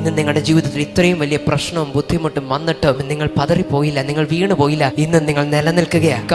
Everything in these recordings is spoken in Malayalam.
ഇന്ന് നിങ്ങളുടെ ജീവിതത്തിൽ ഇത്രയും വലിയ പ്രശ്നവും ബുദ്ധിമുട്ടും വന്നിട്ടും നിങ്ങൾ പതറിപ്പോയില്ല നിങ്ങൾ വീണു പോയില്ല ഇന്ന് നിങ്ങൾ നിലനിൽക്കുകയാണ്.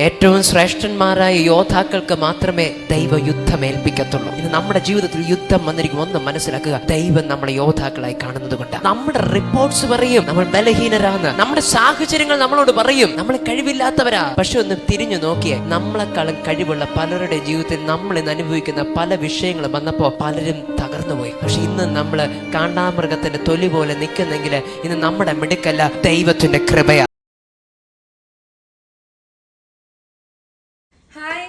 ഏറ്റവും ശ്രേഷ്ഠന്മാരായ യോദ്ധാക്കൾക്ക് മാത്രമേ ദൈവ യുദ്ധം ഏൽപ്പിക്കത്തുള്ളൂ. ഇന്ന് നമ്മുടെ ജീവിതത്തിൽ യുദ്ധം വന്നിരിക്കും. ഒന്ന് മനസ്സിലാക്കുക ദൈവം നമ്മളെ യോദ്ധാക്കളായി കാണുന്നത് കൊണ്ട്. നമ്മുടെ റിപ്പോർട്ട്സ് പറയും നമ്മൾ ബലഹീനരാണ്. നമ്മുടെ സാഹചര്യങ്ങൾ നമ്മളോട് പറയും നമ്മൾ കഴിവില്ലാത്തവരാ. പക്ഷെ ഒന്ന് തിരിഞ്ഞു നോക്കിയേ നമ്മളെക്കാളും കഴിവുള്ള പലരുടെ ജീവിതത്തിൽ നമ്മൾ ഇന്ന് അനുഭവിക്കുന്ന പല വിഷയങ്ങളും വന്നപ്പോൾ പലരും തകർന്നുപോയി പക്ഷെ ഇന്ന് നമ്മൾ കാണ്ടാമൃഗത്തിന്റെ തൊലി പോലെ നിൽക്കുന്നെങ്കിൽ ഇന്ന് നമ്മുടെ മിടുക്കല്ല ദൈവത്തിന്റെ കൃപയാ. ഹായ്.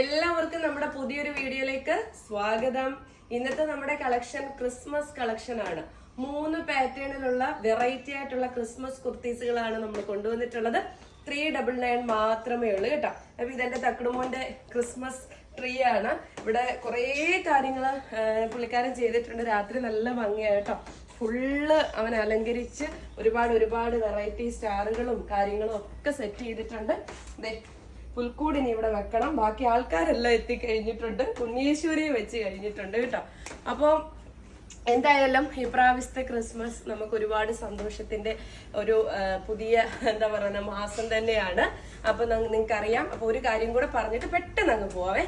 എല്ലാവർക്കും നമ്മുടെ പുതിയൊരു വീഡിയോയിലേക്ക് സ്വാഗതം. ഇന്നത്തെ നമ്മുടെ കളക്ഷൻ ക്രിസ്മസ് കളക്ഷൻ ആണ്. മൂന്ന് പാറ്റേണിലുള്ള വെറൈറ്റി ആയിട്ടുള്ള ക്രിസ്മസ് കുർത്തീസുകളാണ് നമ്മൾ കൊണ്ടുവന്നിട്ടുള്ളത്. ത്രീ ഡബിൾ നയൻ മാത്രമേ ഉള്ളൂ കേട്ടോ. അപ്പൊ ഇതെന്റെ തക്കടുമോന്റെ ക്രിസ്മസ് ട്രീ ആണ് ഇവിടെ കുറേ കാര്യങ്ങൾ പുള്ളിക്കാരൻ ചെയ്തിട്ടുണ്ട്. രാത്രി നല്ല ഭംഗിയായിട്ടോ ഫുള്ള് അവൻ അലങ്കരിച്ച് ഒരുപാട് ഒരുപാട് വെറൈറ്റി സ്റ്റാറുകളും കാര്യങ്ങളും ഒക്കെ സെറ്റ് ചെയ്തിട്ടുണ്ട്. ദേ പുൽക്കൂടിനി ഇവിടെ വെക്കണം. ബാക്കി ആൾക്കാരെല്ലാം എത്തിക്കഴിഞ്ഞിട്ടുണ്ട്. ഉണ്ണീശ്വരിയെ വെച്ച് കഴിഞ്ഞിട്ടുണ്ട് കേട്ടോ. അപ്പോൾ എന്തായാലും ഈ പ്രാവശ്യത്തെ ക്രിസ്മസ് നമുക്ക് ഒരുപാട് സന്തോഷത്തിന്റെ ഒരു പുതിയ എന്താ പറയുക മാസം തന്നെയാണ്. അപ്പൊ നിങ്ങൾക്ക് അറിയാം അപ്പൊ ഒരു കാര്യം കൂടെ പറഞ്ഞിട്ട് പെട്ടെന്ന് അങ്ങ് പോവേ.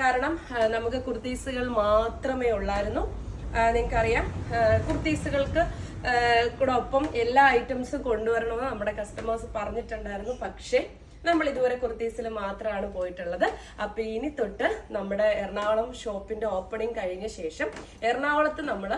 കാരണം നമുക്ക് കുർത്തീസുകൾ മാത്രമേ ഉള്ളായിരുന്നു. നിങ്ങൾക്കറിയാം കുർത്തീസുകൾക്ക് കൂടെ ഒപ്പം എല്ലാ ഐറ്റംസും കൊണ്ടുവരണമെന്ന് നമ്മുടെ കസ്റ്റമേഴ്സ് പറഞ്ഞിട്ടുണ്ടായിരുന്നു. പക്ഷേ നമ്മൾ ഇതുവരെ കുർത്തീസിൽ മാത്രമാണ് പോയിട്ടുള്ളത്. അപ്പൊ ഇനി തൊട്ട് നമ്മുടെ എറണാകുളം ഷോപ്പിന്റെ ഓപ്പണിംഗ് കഴിഞ്ഞ ശേഷം എറണാകുളത്ത് നമ്മൾ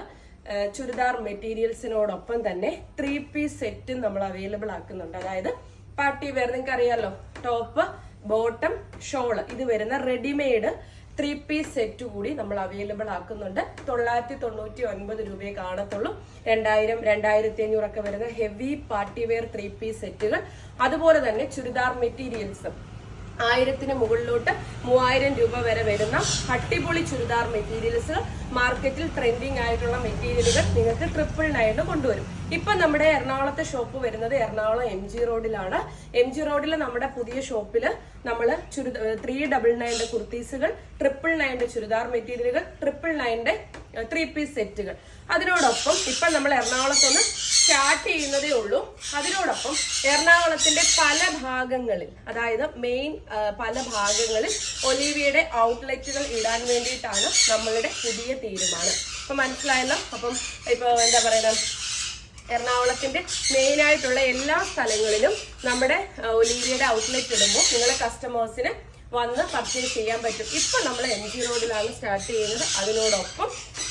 ചുരിദാർ മെറ്റീരിയൽസിനോടൊപ്പം തന്നെ ത്രീ പീസ് സെറ്റും നമ്മൾ അവൈലബിൾ ആക്കുന്നുണ്ട്. അതായത് പാർട്ടി വെയർ നിങ്ങൾക്ക് അറിയാലോ ടോപ്പ് ബോട്ടം ഷോൾ ഇത് വരുന്ന റെഡിമെയ്ഡ് ത്രീ പീസ് സെറ്റ് കൂടി നമ്മൾ അവൈലബിൾ ആക്കുന്നുണ്ട്. തൊള്ളായിരത്തി തൊണ്ണൂറ്റി ഒൻപത് രൂപയെ കാണത്തുള്ളൂ. രണ്ടായിരം രണ്ടായിരത്തി അഞ്ഞൂറൊക്കെ വരുന്ന heavy party wear three piece സെറ്റുകൾ. അതുപോലെ തന്നെ ചുരിദാർ മെറ്റീരിയൽസും ആയിരത്തിന് മുകളിലോട്ട് മൂവായിരം രൂപ വരെ വരുന്ന അട്ടിപൊളി ചുരിദാർ മെറ്റീരിയൽസ് മാർക്കറ്റിൽ ട്രെൻഡിങ് ആയിട്ടുള്ള മെറ്റീരിയലുകൾ നിങ്ങൾക്ക് ട്രിപ്പിൾ നയന് കൊണ്ടുവരും. ഇപ്പൊ നമ്മുടെ എറണാകുളത്തെ ഷോപ്പ് വരുന്നത് എറണാകുളം എം ജി റോഡിലാണ് എം ജി റോഡിൽ നമ്മുടെ പുതിയ ഷോപ്പിൽ നമ്മൾ ചുരിദാർ ത്രീ ഡബിൾ നയന്റെ കുർത്തീസുകൾ ട്രിപ്പിൾ നയന്റെ ചുരിദാർ മെറ്റീരിയലുകൾ ട്രിപ്പിൾ നയന്റെ ത്രീ പീസ് സെറ്റുകൾ അതിനോടൊപ്പം ഇപ്പം നമ്മൾ എറണാകുളത്തൊന്ന് സ്റ്റാർട്ട് ചെയ്യുന്നതേ ഉള്ളൂ. അതിനോടൊപ്പം എറണാകുളത്തിന്റെ പല ഭാഗങ്ങളിൽ അതായത് മെയിൻ പല ഭാഗങ്ങളിൽ ഒലീവിയുടെ ഔട്ട്ലെറ്റുകൾ ഇടാൻ വേണ്ടിയിട്ടാണ് നമ്മളുടെ പുതിയ തീരുമാനം. അപ്പം മനസ്സിലായല്ലോ? അപ്പം ഇപ്പോൾ എന്താ പറയുക എറണാകുളത്തിന്റെ മെയിനായിട്ടുള്ള എല്ലാ സ്ഥലങ്ങളിലും നമ്മുടെ ഒലീവിയുടെ ഔട്ട്ലെറ്റ് ഇടുമ്പോൾ നിങ്ങളെ കസ്റ്റമേഴ്സിന് വന്ന് പർച്ചേസ് ചെയ്യാൻ പറ്റും. ഇപ്പം നമ്മൾ എം ജി റോഡിലാണ് സ്റ്റാർട്ട് ചെയ്യുന്നത്. അതിനോടൊപ്പം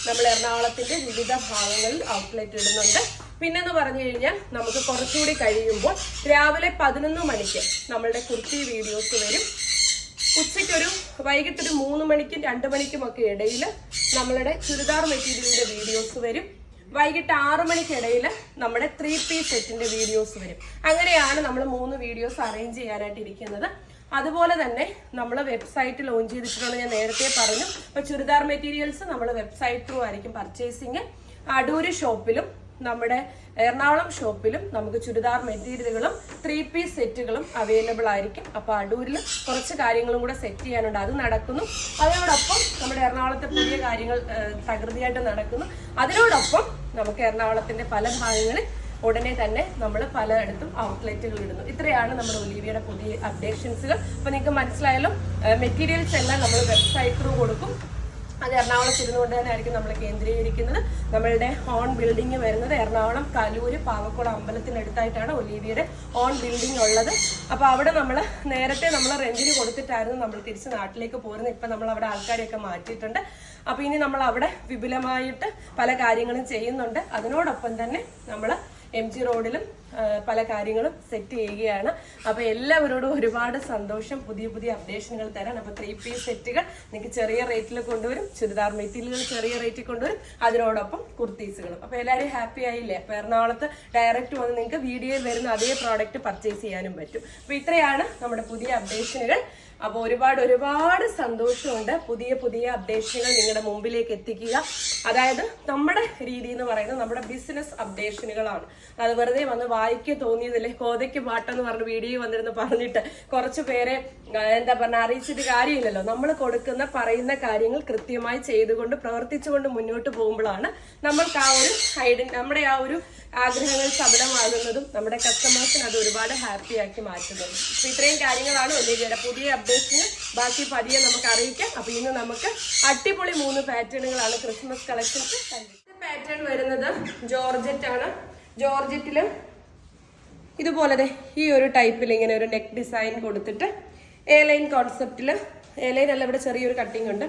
നമ്മൾ എറണാകുളത്തിന്റെ വിവിധ ഭാഗങ്ങളിൽ ഔട്ട്ലെറ്റ് ഇടുന്നുണ്ട്. പിന്നെന്ന് പറഞ്ഞു കഴിഞ്ഞാൽ നമുക്ക് കുറച്ചുകൂടി കഴിയുമ്പോൾ രാവിലെ പതിനൊന്ന് മണിക്ക് നമ്മളുടെ കുർത്തി വീഡിയോസ് വരും. ഉച്ചയ്ക്കൊരു വൈകിട്ടൊരു മൂന്ന് മണിക്കും രണ്ട് മണിക്കും ഒക്കെ ഇടയിൽ നമ്മളുടെ ചുരിദാർ മെറ്റീരിയലിന്റെ വീഡിയോസ് വരും. വൈകിട്ട് ആറ് മണിക്കിടയിൽ നമ്മുടെ ത്രീ പീസ് സെറ്റിന്റെ വീഡിയോസ് വരും. അങ്ങനെയാണ് നമ്മൾ മൂന്ന് വീഡിയോസ് അറേഞ്ച് ചെയ്യാനായിട്ട് ഇരിക്കുന്നത്. അതുപോലെ തന്നെ നമ്മൾ വെബ്സൈറ്റ് ലോഞ്ച് ചെയ്തിട്ടുള്ളത് ഞാൻ നേരത്തെ പറഞ്ഞു. അപ്പോൾ ചുരിദാർ മെറ്റീരിയൽസ് നമ്മൾ വെബ്സൈറ്റ് ത്രൂ ആയിരിക്കും പർച്ചേസിങ് അടൂര് ഷോപ്പിലും നമ്മുടെ എറണാകുളം ഷോപ്പിലും നമുക്ക് ചുരിദാർ മെറ്റീരിയലുകളും ത്രീ പീസ് സെറ്റുകളും അവൈലബിൾ ആയിരിക്കും. അപ്പോൾ അടൂരിൽ കുറച്ച് കാര്യങ്ങളും കൂടെ സെറ്റ് ചെയ്യാനുണ്ട്. അത് നടക്കുന്നു. അതിനോടൊപ്പം നമ്മുടെ എറണാകുളത്തെ പുതിയ കാര്യങ്ങൾ പ്രകൃതിയായിട്ട് നടക്കുന്നു. അതിനോടൊപ്പം നമുക്ക് എറണാകുളത്തിന്റെ പല ഭാഗങ്ങളിൽ ഉടനെ തന്നെ നമ്മൾ പലയിടത്തും ഔട്ട്ലെറ്റുകൾ ഇടുന്നു. ഇത്രയാണ് നമ്മുടെ ഒലീവിയുടെ പുതിയ അപ്ഡേഷൻസുകൾ അപ്പൊ നിങ്ങൾക്ക് മനസ്സിലായാലും മെറ്റീരിയൽസ് എല്ലാം നമ്മൾ വെബ്സൈറ്റ് ത്രൂ കൊടുക്കും. അത് എറണാകുളം ഇരുന്നുകൊണ്ട് തന്നെ ആയിരിക്കും നമ്മൾ കേന്ദ്രീകരിക്കുന്നത്. നമ്മളുടെ ഓൺ ബിൽഡിംഗ് വരുന്നത് എറണാകുളം കലൂര് പാവക്കുളം അമ്പലത്തിനടുത്തായിട്ടാണ് ഒലീവിയുടെ ഓൺ ബിൽഡിംഗ് ഉള്ളത്. അപ്പോൾ അവിടെ നമ്മൾ നേരത്തെ നമ്മൾ റെന്റിന് കൊടുത്തിട്ടായിരുന്നു നമ്മൾ തിരിച്ച് നാട്ടിലേക്ക് പോരുന്നത്. ഇപ്പം നമ്മൾ അവിടെ ആൾക്കാരെയൊക്കെ മാറ്റിയിട്ടുണ്ട്. അപ്പോൾ ഇനി നമ്മൾ അവിടെ വിപുലമായിട്ട് പല കാര്യങ്ങളും ചെയ്യുന്നുണ്ട്. അതിനോടൊപ്പം തന്നെ നമ്മൾ എം ജി റോഡിലും പല കാര്യങ്ങളും സെറ്റ് ചെയ്യുകയാണ്. അപ്പൊ എല്ലാവരോടും ഒരുപാട് സന്തോഷം. പുതിയ പുതിയ അപ്ഡേഷനുകൾ തരാൻ. അപ്പൊ ത്രീ പീസ് സെറ്റുകൾ നിങ്ങൾക്ക് ചെറിയ റേറ്റിൽ കൊണ്ടുവരും. ചുരിദാർ മെറ്റീരിയലുകൾ ചെറിയ റേറ്റിൽ കൊണ്ടുവരും. അതിനോടൊപ്പം കുർത്തീസുകളും. അപ്പൊ എല്ലാവരും ഹാപ്പി ആയില്ലേ? അപ്പൊ എറണാകുളത്ത് ഡയറക്റ്റ് വന്ന് നിങ്ങൾക്ക് വീഡിയോയിൽ വരുന്ന അതേ പ്രോഡക്റ്റ് പർച്ചേസ് ചെയ്യാനും പറ്റും. അപ്പൊ ഇത്രയാണ് നമ്മുടെ പുതിയ അപ്ഡേഷനുകൾ അപ്പോൾ ഒരുപാട് ഒരുപാട് സന്തോഷമുണ്ട്. പുതിയ പുതിയ അപ്ഡേഷനുകൾ നിങ്ങളുടെ മുമ്പിലേക്ക് എത്തിക്കുക. അതായത് നമ്മുടെ രീതി എന്ന് പറയുന്നത് നമ്മുടെ ബിസിനസ് അപ്ഡേഷനുകളാണ് അത് വെറുതെ വന്ന് വായിക്ക് തോന്നിയതില്ലേ? കോതയ്ക്ക് പാട്ടെന്ന് പറഞ്ഞ് വീഡിയോ വന്നിരുന്ന് പറഞ്ഞിട്ട് കുറച്ച് പേരെ എന്താ പറഞ്ഞ അറിയിച്ചിട്ട് കാര്യമില്ലല്ലോ. നമ്മൾ കൊടുക്കുന്ന പറയുന്ന കാര്യങ്ങൾ കൃത്യമായി ചെയ്തുകൊണ്ട് പ്രവർത്തിച്ചുകൊണ്ട് മുന്നോട്ട് പോകുമ്പോഴാണ് നമ്മൾക്ക് ആ ഒരു ഐഡൻ നമ്മുടെ ആ ഒരു ആഗ്രഹങ്ങൾ സഫലമാകുന്നതും നമ്മുടെ കസ്റ്റമേഴ്സിന് അത് ഒരുപാട് ഹാപ്പി ആക്കി മാറ്റുന്നതും. അപ്പൊ ഇത്രയും കാര്യങ്ങളാണ് ഒലിവിയുടെ പുതിയ അപ്ഡേറ്റ്സിന് ബാക്കി പതിയെ നമുക്ക് അറിയിക്കാം. അപ്പൊ ഇന്ന് നമുക്ക് അടിപൊളി മൂന്ന് പാറ്റേണുകളാണ് ക്രിസ്മസ് കളക്ഷൻസ് പാറ്റേൺ വരുന്നത് ജോർജറ്റ് ആണ് ജോർജറ്റിൽ ഇതുപോലെ ഈ ഒരു ടൈപ്പിൽ ഇങ്ങനെ ഒരു നെക്ക് ഡിസൈൻ കൊടുത്തിട്ട് എ ലൈൻ കോൺസെപ്റ്റിൽ എ ലൈൻ അല്ല ഇവിടെ ചെറിയൊരു കട്ടിംഗ് ഉണ്ട്.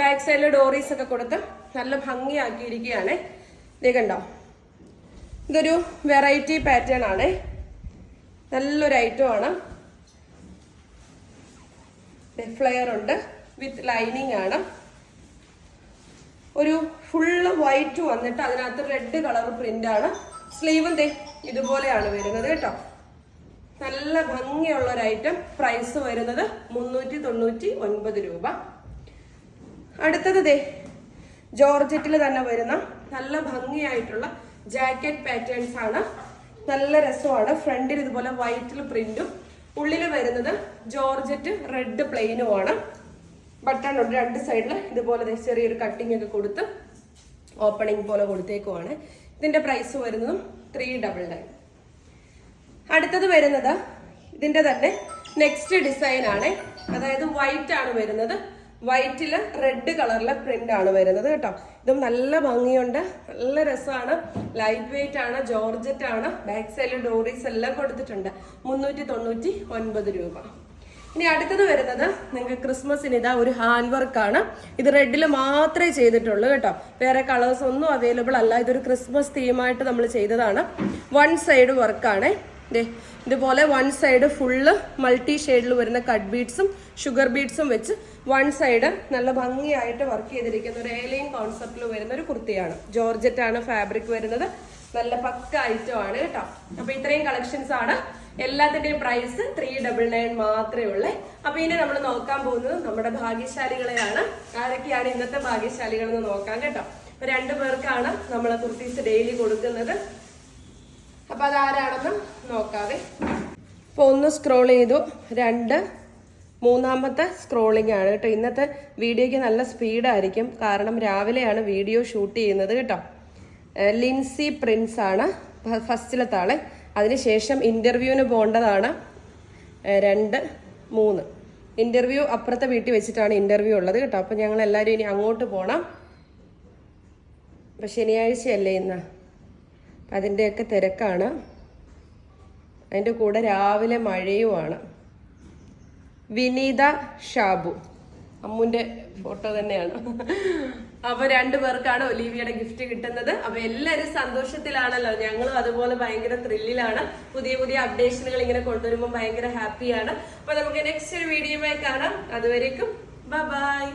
ബാക്ക് സൈഡിൽ ഡോറീസ് ഒക്കെ കൊടുത്ത് നല്ല ഭംഗിയാക്കിയിരിക്കുകയാണ്. ഇത് കണ്ടോ? ഇതൊരു വെറൈറ്റി പാറ്റേൺ ആണ്. നല്ലൊരു ഐറ്റം ആണ്. ഫ്ലെയർ ഉണ്ട് വിത്ത് ലൈനിങ് ആണ്. ഒരു ഫുള്ള് വൈറ്റ് വന്നിട്ട് അതിനകത്ത് റെഡ് കളർ പ്രിന്റ് ആണ്. സ്ലീവും ദേ ഇതുപോലെയാണ് വരുന്നത് കേട്ടോ. നല്ല ഭംഗിയുള്ള ഒരു ഐറ്റം പ്രൈസ് വരുന്നത് മുന്നൂറ്റി തൊണ്ണൂറ്റി ഒൻപത് രൂപ. അടുത്തത് ദേ ജോർജറ്റിൽ തന്നെ വരുന്ന നല്ല ഭംഗിയായിട്ടുള്ള ജാക്കറ്റ് പാറ്റേൺസ് ആണ്. നല്ല രസമാണ്. ഫ്രണ്ടിൽ ഇതുപോലെ വൈറ്റിൽ പ്രിന്റും ഉള്ളിൽ വരുന്നത് ജോർജറ്റ് റെഡ് പ്ലെയിനും ആണ്. ബട്ടൺ ഉണ്ട്. രണ്ട് സൈഡിൽ ഇതുപോലെ ചെറിയൊരു കട്ടിംഗ് ഒക്കെ കൊടുത്ത് ഓപ്പണിംഗ് പോലെ കൊടുത്തേക്കുവാണ്. ഇതിന്റെ പ്രൈസ് വരുന്നതും ത്രീ ഡബിൾ നയൻ അടുത്തത് വരുന്നത് ഇതിന്റെ തന്നെ നെക്സ്റ്റ് ഡിസൈൻ ആണ്. അതായത് വൈറ്റ് ആണ് വരുന്നത്. വൈറ്റിൽ റെഡ് കളറിലെ പ്രിന്റ് ആണ് വരുന്നത് കേട്ടോ. ഇതും നല്ല ഭംഗിയുണ്ട്. നല്ല രസമാണ്. ലൈറ്റ് വെയിറ്റ് ആണ് ജോർജറ്റ് ആണ്. ബാക്ക് സൈഡിൽ ഡോറീസ് എല്ലാം കൊടുത്തിട്ടുണ്ട്. മുന്നൂറ്റി തൊണ്ണൂറ്റി ഒൻപത് രൂപ. ഇനി അടുത്തത് വരുന്നത് നിങ്ങൾക്ക് ക്രിസ്മസിന് ഇതാ ഒരു ഹാൻഡ് വർക്ക് ആണ്. ഇത് റെഡിൽ മാത്രമേ ചെയ്തിട്ടുള്ളൂ കേട്ടോ. വേറെ കളേഴ്സ് ഒന്നും അവൈലബിൾ അല്ല. ഇതൊരു ക്രിസ്മസ് തീമായിട്ട് നമ്മൾ ചെയ്തതാണ്. വൺ സൈഡ് വർക്കാണ് ദേ ഇതുപോലെ വൺ സൈഡ് ഫുള്ള് മൾട്ടി ഷെയ്ഡിൽ വരുന്ന കട്ട് ബീഡ്സും ഷുഗർ ബീഡ്സും വെച്ച് വൺ സൈഡ് നല്ല ഭംഗിയായിട്ട് വർക്ക് ചെയ്തിരിക്കുന്ന ഒരു ഏലൈൻ കോൺസെപ്റ്റിൽ വരുന്ന ഒരു കുർത്തിയാണ്. ജോർജറ്റ് ആണ് ഫാബ്രിക് വരുന്നത്. നല്ല പക്ക ഐറ്റം ആണ് കേട്ടോ. അപ്പൊ ഇത്രയും കളക്ഷൻസ് ആണ്. എല്ലാത്തിന്റെയും പ്രൈസ് ത്രീ ഡബിൾ നയൻ മാത്രമേ ഉള്ളേ. അപ്പൊ ഇനി നമ്മൾ നോക്കാൻ പോകുന്നത് നമ്മുടെ ഭാഗ്യശാലികളെയാണ്. ആരൊക്കെയാണ് ഇന്നത്തെ ഭാഗ്യശാലികൾ എന്ന് നോക്കാം കേട്ടോ. അപ്പൊ രണ്ടു പേർക്കാണ് നമ്മൾ കുർത്തീസ് ഡെയിലി കൊടുക്കുന്നത്. അപ്പൊ അതാരാണെന്ന് നോക്കാവേ. അപ്പൊ ഒന്ന് സ്ക്രോൾ ചെയ്തു. രണ്ട്. മൂന്നാമത്തെ സ്ക്രോളിംഗ് ആണ് കേട്ടോ. ഇന്നത്തെ വീഡിയോയ്ക്ക് നല്ല സ്പീഡായിരിക്കും കാരണം രാവിലെയാണ് വീഡിയോ ഷൂട്ട് ചെയ്യുന്നത് കേട്ടോ. ലിൻസി പ്രിൻസ് ആണ്. ഫസ്റ്റിലത്താളെ അതിനുശേഷം ഇന്റർവ്യൂവിന് പോകേണ്ടതാണ് രണ്ട് മൂന്ന്. ഇന്റർവ്യൂ അപ്പുറത്തെ വീട്ടിൽ വെച്ചിട്ടാണ് ഇന്റർവ്യൂ ഉള്ളത് കേട്ടോ. അപ്പം ഞങ്ങൾ എല്ലാവരും ഇനി അങ്ങോട്ട് പോകണം അപ്പം ശനിയാഴ്ചയല്ലേ ഇന്ന്. അപ്പം അതിന്റെയൊക്കെ തിരക്കാണ്. അതിന്റെ കൂടെ രാവിലെ മഴയുമാണ്. വിനീത ഷാബു. അമ്മുന്റെ ഫോട്ടോ തന്നെയാണ്. അപ്പൊ രണ്ടു പേർക്കാണ് ഒലീവിയുടെ ഗിഫ്റ്റ് കിട്ടുന്നത്. അപ്പൊ എല്ലാവരും സന്തോഷത്തിലാണല്ലോ. ഞങ്ങളും അതുപോലെ ഭയങ്കര ത്രില്ലിലാണ് പുതിയ പുതിയ അപ്ഡേഷനുകൾ ഇങ്ങനെ കൊണ്ടുവരുമ്പോൾ ഭയങ്കര ഹാപ്പിയാണ് അപ്പൊ നമുക്ക് നെക്സ്റ്റ് ഒരു വീഡിയോയുമായി കാണാം. അതുവരേക്കും ബൈ